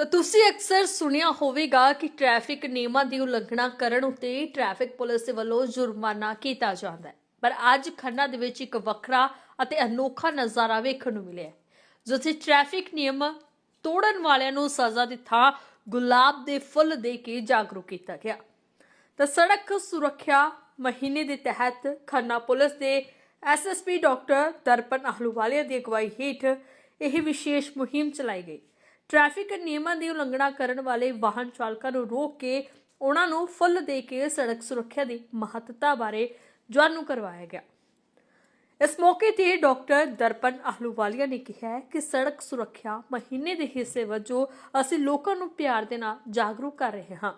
ਤਾਂ ਤੁਸੀਂ ਅਕਸਰ ਸੁਣਿਆ ਹੋਵੇਗਾ ਕਿ ਟ੍ਰੈਫਿਕ ਨਿਯਮਾਂ ਦੀ ਉਲੰਘਣਾ ਕਰਨ ਉਤੇ ਟ੍ਰੈਫਿਕ ਪੁਲਿਸ ਦੇ ਵੱਲੋਂ ਜੁਰਮਾਨਾ ਕੀਤਾ ਜਾਂਦਾ ਹੈ। ਪਰ ਅੱਜ ਖੰਨਾ ਦੇ ਵਿੱਚ ਇੱਕ ਵੱਖਰਾ ਅਤੇ ਅਨੋਖਾ ਨਜ਼ਾਰਾ ਵੇਖਣ ਨੂੰ ਮਿਲਿਆ ਜਿੱਥੇ ਟ੍ਰੈਫਿਕ ਨਿਯਮ ਤੋੜਨ ਵਾਲਿਆਂ ਨੂੰ ਸਜ਼ਾ ਦੀ ਥਾਂ ਗੁਲਾਬ ਦੇ ਫੁੱਲ ਦੇ ਕੇ ਜਾਗਰੂਕ ਕੀਤਾ ਗਿਆ। ਤਾਂ ਸੜਕ ਸੁਰੱਖਿਆ ਮਹੀਨੇ ਦੇ ਤਹਿਤ ਖੰਨਾ ਪੁਲਿਸ ਦੇ ਐਸਐਸਪੀ ਡਾਕਟਰ ਦਰਪਨ ਅਹਲੂਵਾਲੀਆ ਦੀ ਅਗਵਾਈ ਹੇਠ ਇਹ ਵਿਸ਼ੇਸ਼ ਮੁਹਿੰਮ ਚਲਾਈ ਗਈ। ਟ੍ਰੈਫਿਕ ਨਿਯਮਾਂ ਦੀ ਉਲੰਘਣਾ ਕਰਨ ਵਾਲੇ ਵਾਹਨ ਚਾਲਕਾਂ ਨੂੰ ਰੋਕ ਕੇ ਉਹਨਾਂ ਨੂੰ ਫੁੱਲ ਦੇ ਕੇ ਸੜਕ ਸੁਰੱਖਿਆ ਦੀ ਮਹੱਤਤਾ ਬਾਰੇ ਜਾਣੂ ਕਰਵਾਇਆ ਗਿਆ। ਇਸ ਮੌਕੇ ਤੇ ਡਾਕਟਰ ਦਰਪਨ ਆਹਲੂਵਾਲੀਆ ਨੇ ਕਿਹਾ ਕਿ ਸੜਕ ਸੁਰੱਖਿਆ ਮਹੀਨੇ ਦੇ ਹਿੱਸੇ ਵਜੋਂ ਅਸੀਂ ਲੋਕਾਂ ਨੂੰ ਪਿਆਰ ਦੇ ਨਾਲ ਜਾਗਰੂਕ ਕਰ ਰਹੇ ਹਾਂ।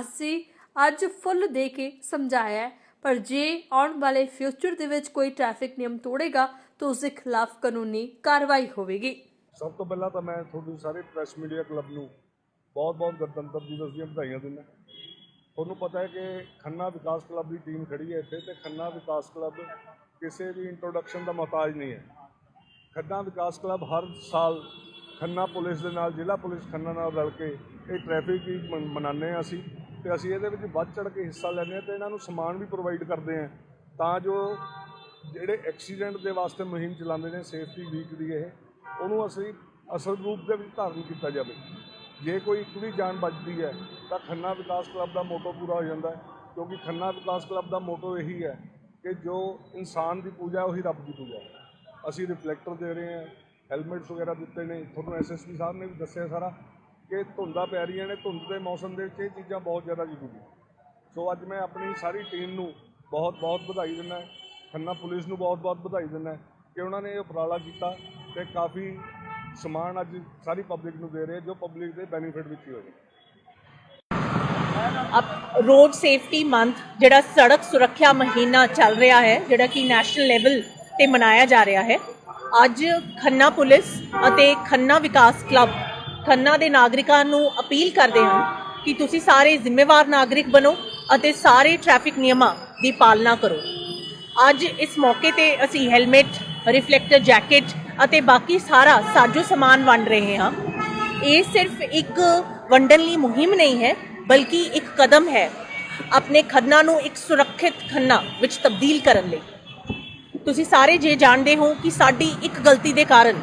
ਅਸੀਂ ਅੱਜ ਫੁੱਲ ਦੇ ਕੇ ਸਮਝਾਇਆ ਪਰ ਜੇ ਆਉਣ ਵਾਲੇ ਫਿਊਚਰ ਦੇ ਵਿੱਚ ਕੋਈ ਟ੍ਰੈਫਿਕ ਨਿਯਮ ਤੋੜੇਗਾ ਤਾਂ ਉਸ ਦੇ ਖਿਲਾਫ ਕਾਨੂੰਨੀ ਕਾਰਵਾਈ ਹੋਵੇਗੀ। ਸਭ ਤੋਂ ਪਹਿਲਾਂ ਤਾਂ ਮੈਂ ਤੁਹਾਨੂੰ ਸਾਰੇ ਪ੍ਰੈਸ ਮੀਡੀਆ ਕਲੱਬ ਨੂੰ ਬਹੁਤ-ਬਹੁਤ ਗਣਤੰਤਰ ਦਿਵਸ ਦੀਆਂ ਵਧਾਈਆਂ ਦਿੰਦਾ। ਤੁਹਾਨੂੰ ਪਤਾ ਹੈ ਕਿ ਖੰਨਾ ਵਿਕਾਸ ਕਲੱਬ ਦੀ ਟੀਮ ਖੜੀ ਹੈ ਇੱਥੇ ਤੇ ਖੰਨਾ ਵਿਕਾਸ ਕਲੱਬ ਕਿਸੇ ਵੀ ਇੰਟਰੋਡਕਸ਼ਨ ਦਾ ਮੁਹਤਾਜ ਨਹੀਂ ਹੈ। ਖੰਨਾ ਵਿਕਾਸ ਕਲੱਬ ਹਰ ਸਾਲ ਖੰਨਾ ਪੁਲਿਸ ਦੇ ਨਾਲ, ਜ਼ਿਲ੍ਹਾ ਪੁਲਿਸ ਖੰਨਾ ਨਾਲ ਰਲ ਕੇ ਇਹ ਟ੍ਰੈਫਿਕ ਹੀ ਮਨ- ਮਨਾਉਂਦੇ ਹਾਂ ਅਸੀਂ ਤੇ ਅਸੀਂ ਇਹਦੇ ਵਿੱਚ ਵੱਧ ਚੜ ਕੇ ਹਿੱਸਾ ਲੈਂਦੇ ਹਾਂ ਤੇ ਇਹਨਾਂ ਨੂੰ ਸਮਾਨ ਵੀ ਪ੍ਰੋਵਾਈਡ ਕਰਦੇ ਹਾਂ। ਤਾਂ ਜੋ ਜਿਹੜੇ ਐਕਸੀਡੈਂਟ ਦੇ ਵਾਸਤੇ ਮੁਹਿੰਮ ਚਲਾਉਂਦੇ ਨੇ ਸੇਫਟੀ ਵੀਕ ਦੀ ਇਹ ਉਹਨੂੰ ਅਸੀਂ ਅਸਲ ਰੂਪ ਦੇ ਵਿੱਚ ਧਾਰਨ ਕੀਤਾ ਜਾਵੇ। ਜੇ ਕੋਈ ਇੱਕ ਵੀ ਜਾਨ ਬਚਦੀ ਹੈ, ਤਾਂ ਖੰਨਾ ਵਿਕਾਸ ਕਲੱਬ ਦਾ ਮੋਟੋ ਪੂਰਾ ਹੋ ਜਾਂਦਾ ਹੈ, ਕਿਉਂਕਿ ਖੰਨਾ ਵਿਕਾਸ ਕਲੱਬ ਦਾ ਮੋਟੋ ਇਹੀ ਹੈ ਕਿ ਜੋ ਇਨਸਾਨ ਦੀ ਪੂਜਾ, ਉਹੀ ਰੱਬ ਦੀ ਪੂਜਾ ਹੈ। ਅਸੀਂ ਰਿਫਲੈਕਟਰ ਦੇ ਰਹੇ ਹਾਂ, ਹੈਲਮਟਸ ਵਗੈਰਾ ਦਿੱਤੇ ਨੇ। ਤੁਹਾਨੂੰ ਐਸਐਸਪੀ ਸਾਹਿਬ ਨੇ ਵੀ ਦੱਸਿਆ ਸਾਰਾ ਕਿ ਧੁੰਦਾਂ ਪੈ ਰਹੀਆਂ ਨੇ, ਧੁੰਦ ਦੇ ਮੌਸਮ ਦੇ ਵਿੱਚ ਇਹ ਚੀਜ਼ਾਂ ਬਹੁਤ ਜ਼ਿਆਦਾ ਜ਼ਰੂਰੀ ਸੋ ਅੱਜ ਮੈਂ ਆਪਣੀ ਸਾਰੀ ਟੀਮ ਨੂੰ ਬਹੁਤ ਬਹੁਤ ਵਧਾਈ ਦਿੰਦਾ ਖੰਨਾ ਪੁਲਿਸ ਨੂੰ ਬਹੁਤ ਬਹੁਤ ਵਧਾਈ ਦਿੰਦਾ ਕਿ ਉਹਨਾਂ ਨੇ ਇਹ ਉਪਰਾਲਾ ਕੀਤਾ ਤੇ ਕਾਫੀ ਸਮਾਨ ਅੱਜ ਸਾਰੀ ਪਬਲਿਕ ਨੂੰ ਦੇ ਰਹੇ, ਜੋ ਪਬਲਿਕ ਦੇ ਬੈਨੀਫਿਟ ਵਿੱਚ ਹੀ ਹੋਵੇ ਰੋਡ ਸੇਫਟੀ ਮੰਥ ਜਿਹੜਾ ਸੜਕ ਸੁਰੱਖਿਆ ਮਹੀਨਾ ਚੱਲ ਰਿਹਾ ਹੈ, ਜਿਹੜਾ ਕਿ ਨੈਸ਼ਨਲ ਲੈਵਲ ਤੇ ਮਨਾਇਆ ਜਾ ਰਿਹਾ ਹੈ, ਅੱਜ ਖੰਨਾ ਪੁਲਿਸ ਅਤੇ ਖੰਨਾ ਵਿਕਾਸ ਕਲੱਬ ਖੰਨਾ ਦੇ ਨਾਗਰਿਕਾਂ ਨੂੰ ਅਪੀਲ ਕਰਦੇ ਹਨ ਕਿ ਤੁਸੀਂ ਸਾਰੇ ਜ਼ਿੰਮੇਵਾਰ ਨਾਗਰਿਕ ਬਣੋ ਅਤੇ ਸਾਰੇ ਟ੍ਰੈਫਿਕ ਨਿਯਮਾਂ ਦੀ ਪਾਲਣਾ ਕਰੋ। ਅੱਜ ਇਸ ਮੌਕੇ ਤੇ ਅਸੀਂ ਹੈਲਮਟ ਰਿਫਲੈਕਟਰ ਜੈਕਟ ਅਤੇ ਬਾਕੀ ਸਾਰਾ ਸਾਜੋ ਸਮਾਨ ਵੰਡ ਰਹੇ ਹਾਂ। ਇਹ ਸਿਰਫ ਇੱਕ ਵੰਡਣ ਲਈ ਮੁਹਿੰਮ ਨਹੀਂ ਹੈ, ਬਲਕਿ ਇੱਕ ਕਦਮ ਹੈ ਆਪਣੇ ਖੰਨਾ ਨੂੰ ਇੱਕ ਸੁਰੱਖਿਅਤ ਖੰਨਾ ਵਿੱਚ ਤਬਦੀਲ ਕਰਨ ਲਈ। ਤੁਸੀਂ ਸਾਰੇ ਜੇ ਜਾਣਦੇ ਹੋ ਕਿ ਸਾਡੀ ਇੱਕ ਗਲਤੀ ਦੇ ਕਾਰਨ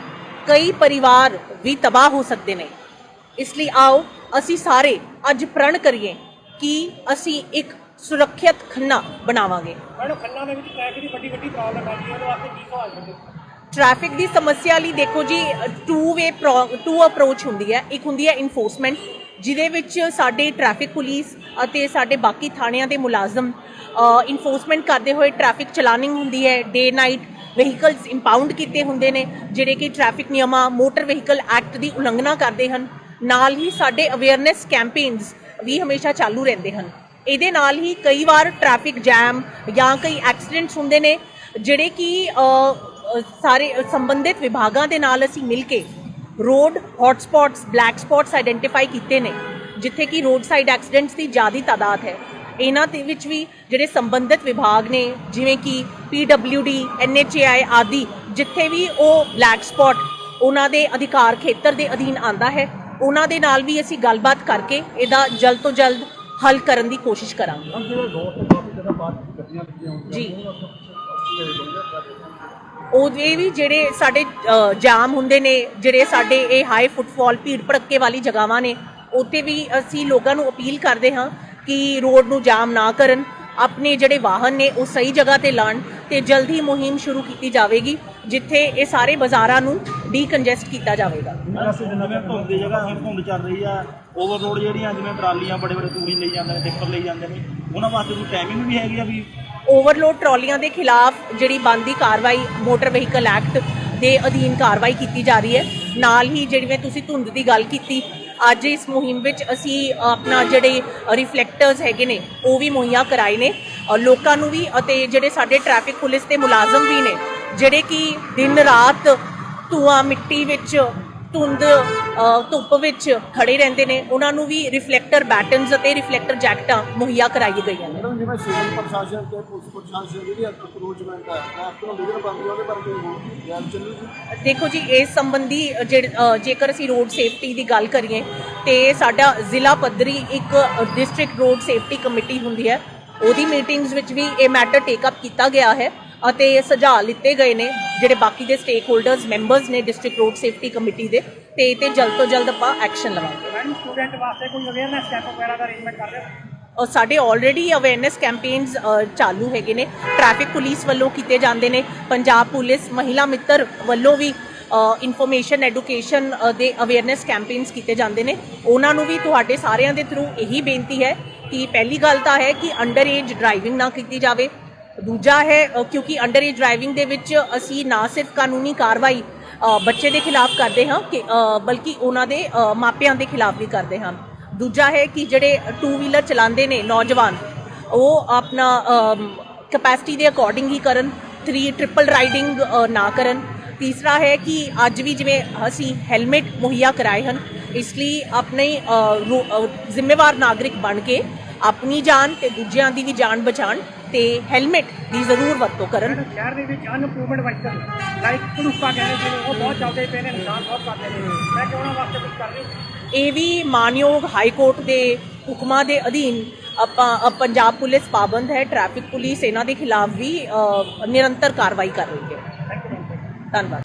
ਕਈ ਪਰਿਵਾਰ ਵੀ ਤਬਾਹ ਹੋ ਸਕਦੇ ਨੇ। ਇਸ ਲਈ ਆਓ, ਅਸੀਂ ਸਾਰੇ ਅੱਜ ਪ੍ਰਣ ਕਰੀਏ ਕਿ ਅਸੀਂ ਇੱਕ ਸੁਰੱਖਿਅਤ ਖੰਨਾ ਬਣਾਵਾਂਗੇ। ਮੈਡਮ ਖੰਨਾ ਦੇ ਵਿੱਚ ਟ੍ਰੈਫਿਕ ਦੀ ਵੱਡੀ ਵੱਡੀ ਪ੍ਰੋਬਲਮ ਆ ਜੀ ਉਹਦੇ ਵਾਸਤੇ ਕੀ ਸਵਾਲ ਕਰਦੇ ਟ੍ਰੈਫਿਕ ਦੀ ਸਮੱਸਿਆ ਲਈ ਦੇਖੋ ਜੀ ਟੂ ਵੇ ਟੂ ਅਪਰੋਚ ਹੁੰਦੀ ਹੈ। ਇੱਕ ਹੁੰਦੀ ਹੈ ਇਨਫੋਰਸਮੈਂਟ ਜਿਹਦੇ ਵਿੱਚ ਸਾਡੇ ਟ੍ਰੈਫਿਕ ਪੁਲਿਸ ਅਤੇ ਸਾਡੇ ਬਾਕੀ ਥਾਣਿਆਂ ਦੇ ਮੁਲਾਜ਼ਮ ਇਨਫੋਰਸਮੈਂਟ ਕਰਦੇ ਹੋਏ ਟ੍ਰੈਫਿਕ ਚਲਾਨਿੰਗ ਹੁੰਦੀ ਹੈ। ਡੇ ਨਾਈਟ ਵਹੀਕਲਸ ਇੰਪਾਊਂਡ ਕੀਤੇ ਹੁੰਦੇ ਨੇ ਜਿਹੜੇ ਕਿ ਟ੍ਰੈਫਿਕ ਨਿਯਮਾਂ ਮੋਟਰ ਵਹੀਕਲ ਐਕਟ ਦੀ ਉਲੰਘਣਾ ਕਰਦੇ ਹਨ। ਨਾਲ ਹੀ ਸਾਡੇ ਅਵੇਅਰਨੈਸ ਕੈਂਪੇਨਸ ਵੀ ਹਮੇਸ਼ਾ ਚਾਲੂ ਰਹਿੰਦੇ ਹਨ। ਇਹਦੇ ਨਾਲ ਹੀ ਕਈ ਵਾਰ ਟ੍ਰੈਫਿਕ ਜੈਮ ਜਾਂ ਕਈ ਐਕਸੀਡੈਂਟਸ ਹੁੰਦੇ ਨੇ, ਜਿਹੜੇ ਕਿ ਸਾਰੇ ਸੰਬੰਧਿਤ ਵਿਭਾਗਾਂ ਦੇ ਨਾਲ ਅਸੀਂ ਮਿਲ ਕੇ road hotspots black spots identify ਕੀਤੇ ਨੇ, ਜਿੱਥੇ ਕਿ ਰੋਡ ਸਾਈਡ ਐਕਸੀਡੈਂਟਸ ਦੀ ਜ਼ਿਆਦੀ ਤਾਦਾਦ ਹੈ। ਇਹਨਾਂ ਦੇ ਵਿੱਚ ਵੀ ਜਿਹੜੇ ਸੰਬੰਧਿਤ ਵਿਭਾਗ ਨੇ, ਜਿਵੇਂ ਕਿ PWD NHAI ਆਦਿ, ਜਿੱਥੇ ਵੀ ਉਹ ਬਲੈਕ ਸਪੌਟ ਉਹਨਾਂ ਦੇ ਅਧਿਕਾਰ ਖੇਤਰ ਦੇ ਅਧੀਨ ਆਂਦਾ ਹੈ ਉਹਨਾਂ ਦੇ ਨਾਲ ਵੀ ਅਸੀਂ ਗੱਲਬਾਤ ਕਰਕੇ ਇਹਦਾ ਜਲਦ ਤੋਂ ਜਲਦ ਹੱਲ ਕਰਨ ਦੀ ਕੋਸ਼ਿਸ਼ ਕਰਾਂਗੇ। ਜੀ। ਉਹਦੇ ਵੀ ਜਿਹੜੇ ਸਾਡੇ ਜਾਮ ਹੁੰਦੇ ਨੇ ਜਿਹੜੇ ਸਾਡੇ ਇਹ ਹਾਈ ਫੁੱਟਫਾਲ ਭੀੜ ਭੜੱਕੇ ਵਾਲੀ ਜਗ੍ਹਾਵਾਂ ਨੇ ਉੱਥੇ ਵੀ ਅਸੀਂ ਲੋਕਾਂ ਨੂੰ ਅਪੀਲ ਕਰਦੇ ਹਾਂ ਕਿ ਰੋਡ ਨੂੰ ਜਾਮ ਨਾ ਕਰਨ ਆਪਣੇ ਜਿਹੜੇ ਵਾਹਨ ਨੇ ਉਹ ਸਹੀ ਜਗ੍ਹਾ ਤੇ ਲਾਣ ਤੇ ਜਲਦੀ ਮੁਹਿੰਮ ਸ਼ੁਰੂ ਕੀਤੀ ਜਾਵੇਗੀ ਜਿੱਥੇ ਇਹ ਸਾਰੇ ਬਾਜ਼ਾਰਾਂ ਨੂੰ ਡੀਕੰਜੈਸਟ ਕੀਤਾ ਜਾਵੇਗਾ। ਜਿਵੇਂ ਧੁੰਦ ਦੀ ਜਗ੍ਹਾ ਹੁਣ ਧੁੰਦ ਚੱਲ ਰਹੀ ਆ। ਓਵਰਲੋਡ ਜਿਹੜੀਆਂ ਜਿਵੇਂ ਟਰਾਲੀਆਂ ਬੜੇ ਬੜੇ ਤੂੜੀ ਲਈ ਜਾਂਦੇ ਨੇ ਟਿੱਪਰ ਲਈ ਜਾਂਦੇ ਨੇ ਉਹਨਾਂ ਵਾਸਤੇ ਕੋਈ ਟਾਈਮਿੰਗ ਵੀ ਹੈਗੀ ਆ ਵੀ? ਓਵਰਲੋਡ ਟਰਾਲੀਆਂ ਦੇ ਖਿਲਾਫ ਜਿਹੜੀ ਬੰਦੀ ਕਾਰਵਾਈ ਮੋਟਰ ਵਹੀਕਲ ਐਕਟ ਦੇ ਅਧੀਨ ਕਾਰਵਾਈ ਕੀਤੀ ਜਾ ਰਹੀ ਹੈ। ਨਾਲ ਹੀ ਜਿਵੇਂ ਤੁਸੀਂ ਧੁੰਦ ਦੀ ਗੱਲ ਕੀਤੀ ਅੱਜ ਇਸ ਮੁਹਿੰਮ ਵਿੱਚ ਅਸੀਂ ਆਪਣਾ ਜਿਹੜੇ ਰਿਫਲੈਕਟਰਸ ਹੈਗੇ ਨੇ ਉਹ ਵੀ ਮੁਹੱਈਆ ਕਰਾਏ ਨੇ। ਲੋਕਾਂ ਨੂੰ ਵੀ ਅਤੇ ਜਿਹੜੇ ਸਾਡੇ ਟ੍ਰੈਫਿਕ ਪੁਲਿਸ ਦੇ ਮੁਲਾਜ਼ਮ ਵੀ ਨੇ ਜਿਹੜੇ ਕਿ ਦਿਨ ਰਾਤ ਧੂਆਂ ਮਿੱਟੀ ਵਿੱਚ ਧੁੰਦ ਧੁੱਪ ਵਿੱਚ ਖੜੇ ਰਹਿੰਦੇ ਨੇ। ਉਹਨਾਂ ਨੂੰ ਵੀ ਰਿਫਲੈਕਟਰ ਬੈਟਨਸ ਅਤੇ ਰਿਫਲੈਕਟਰ ਜੈਕਟਾਂ ਮੁਹੱਈਆ ਕਰਾਈ ਗਈਆਂ ਨੇ। ਮੈਡਮ ਜਿਵੇਂ ਸਿਵਲ ਪ੍ਰਸ਼ਾਸਨ ਤੇ ਪੁਲਿਸ ਪ੍ਰਸ਼ਾਸਨ ਜਿਹੜੀ ਅਪਰੋਚਮੈਂਟ ਹੈ ਉਹਦੇ ਕੋਈ ਗੱਲ ਚੱਲੂ ਜੀ? ਦੇਖੋ ਜੀ ਇਸ ਸੰਬੰਧੀ ਜੇਕਰ ਅਸੀਂ ਰੋਡ ਸੇਫਟੀ ਦੀ ਗੱਲ ਕਰੀਏ ਤੇ ਸਾਡਾ ਜ਼ਿਲ੍ਹਾ ਪੱਧਰੀ ਇੱਕ ਡਿਸਟ੍ਰਿਕਟ ਰੋਡ ਸੇਫਟੀ ਕਮੇਟੀ ਹੁੰਦੀ ਹੈ। ਉਹਦੀ ਮੀਟਿੰਗਸ ਵਿੱਚ ਵੀ ਇਹ ਮੈਟਰ ਟੇਕ ਅਪ ਕੀਤਾ ਗਿਆ ਹੈ। ਅਤੇ ਸੁਝਾਅ ਲਿੱਤੇ ਗਏ ਨੇ ਜਿਹੜੇ ਬਾਕੀ ਦੇ ਸਟੇਕ ਹੋਲਡਰਸ ਮੈਂਬਰਸ ਨੇ ਡਿਸਟ੍ਰਿਕਟ ਰੋਡ ਸੇਫਟੀ ਕਮੇਟੀ ਦੇ ਤੇ ਇਹ ਤੇ ਜਲਦ ਤੋਂ ਜਲਦ ਆਪਾਂ ਐਕਸ਼ਨ ਲਵਾਂਗੇ। ਮੈਡਮ ਸਟੂਡੈਂਟ ਵਾਸਤੇ ਕੋਈ ਅਵੇਅਰਨੈਸ ਕੈਂਪ ਵਗੈਰਾ ਦਾ ਅਰੇਂਜਮੈਂਟ ਕਰ ਰਹੇ ਹੋ? ਔਰ ਸਾਡੇ ਆਲਰੇਡੀ ਅਵੇਅਰਨੈਸ ਕੈਂਪੇਨਸ ਚਾਲੂ ਹੈਗੇ ਨੇ। ਟ੍ਰੈਫਿਕ ਪੁਲਿਸ ਵੱਲੋਂ ਕੀਤੇ ਜਾਂਦੇ ਨੇ। ਪੰਜਾਬ ਪੁਲਿਸ ਮਹਿਲਾ ਮਿੱਤਰ ਵੱਲੋਂ ਵੀ ਇਨਫੋਰਮੇਸ਼ਨ ਐਡੂਕੇਸ਼ਨ ਦੇ ਅਵੇਅਰਨੈਸ ਕੈਂਪੇਨਸ ਕੀਤੇ ਜਾਂਦੇ ਨੇ। ਉਹਨਾਂ ਨੂੰ ਵੀ ਤੁਹਾਡੇ ਸਾਰਿਆਂ ਦੇ ਥਰੂ ਇਹੀ ਬੇਨਤੀ ਹੈ ਕਿ ਪਹਿਲੀ ਗੱਲ ਤਾਂ ਹੈ ਕਿ ਅੰਡਰ ਏਜ ਡਰਾਈਵਿੰਗ ਨਾ ਕੀਤੀ ਜਾਵੇ। ਦੂਜਾ ਹੈ ਕਿਉਂਕਿ ਅੰਡਰ ਏਜ ਡਰਾਈਵਿੰਗ ਦੇ ਵਿੱਚ ਅਸੀਂ ਨਾ ਸਿਰਫ ਕਾਨੂੰਨੀ ਕਾਰਵਾਈ ਬੱਚੇ ਦੇ ਖਿਲਾਫ ਕਰਦੇ ਹਾਂ ਕਿ ਬਲਕਿ ਉਹਨਾਂ ਦੇ ਮਾਪਿਆਂ ਦੇ ਖਿਲਾਫ ਵੀ ਕਰਦੇ ਹਾਂ। ਦੂਜਾ ਹੈ ਕਿ ਜਿਹੜੇ ਟੂ ਵੀਲਰ ਚਲਾਉਂਦੇ ਨੇ ਨੌਜਵਾਨ, ਉਹ ਆਪਣਾ ਕਪੈਸਿਟੀ ਦੇ ਅਕੋਰਡਿੰਗ ਹੀ ਕਰਨ 3 ਟ੍ਰਿਪਲ ਰਾਈਡਿੰਗ ਨਾ ਕਰਨ। ਤੀਸਰਾ ਹੈ ਕਿ ਅੱਜ ਵੀ ਜਿਵੇਂ ਅਸੀਂ ਹੈਲਮਟ ਮੁਹੱਈਆ ਕਰਾਏ ਹਨ, ਇਸ ਲਈ ਆਪਣੇ ਰੋ- ਜ਼ਿੰਮੇਵਾਰ ਨਾਗਰਿਕ ਬਣ ਕੇ ਆਪਣੀ ਜਾਨ ਤੇ ਦੂਜਿਆਂ ਦੀ ਵੀ ਜਾਨ ਬਚਾਉਣ ਤੇ ਹੈਲਮਟ ਦੀ ਜ਼ਰੂਰ ਵਰਤੋਂ ਕਰਨ। ਸ਼ਹਿਰ ਦੇ ਵਿੱਚ ਅਨਇੰਪਰੂਵਮੈਂਟ ਵਾਈਕਲ ਲਾਈਕ ਕਲੂਕਾ ਕਹਿੰਦੇ ਜਿਹਨੂੰ ਉਹ ਬਹੁਤ ਚੱਲਦੇ ਪਏ ਨੇ ਨੁਕਸਾਨ ਬਹੁਤ ਕਰਦੇ ਨੇ। ਮੈਂ ਕਿ ਉਹਨਾਂ ਵਾਸਤੇ ਕੁਝ ਕਰ ਰਹੀ ਇਹ ਵੀ ਮਾਨਯੋਗ ਹਾਈ ਕੋਰਟ ਦੇ ਹੁਕਮਾਂ ਦੇ ਅਧੀਨ ਆਪਾਂ ਪੰਜਾਬ ਪੁਲਿਸ ਪਾਬੰਦ ਹੈ ਟ੍ਰੈਫਿਕ ਪੁਲਿਸ ਇਹਨਾਂ ਦੇ ਖਿਲਾਫ ਵੀ ਨਿਰੰਤਰ ਕਾਰਵਾਈ ਕਰ ਰਹੀ ਹੈ। ਧੰਨਵਾਦ।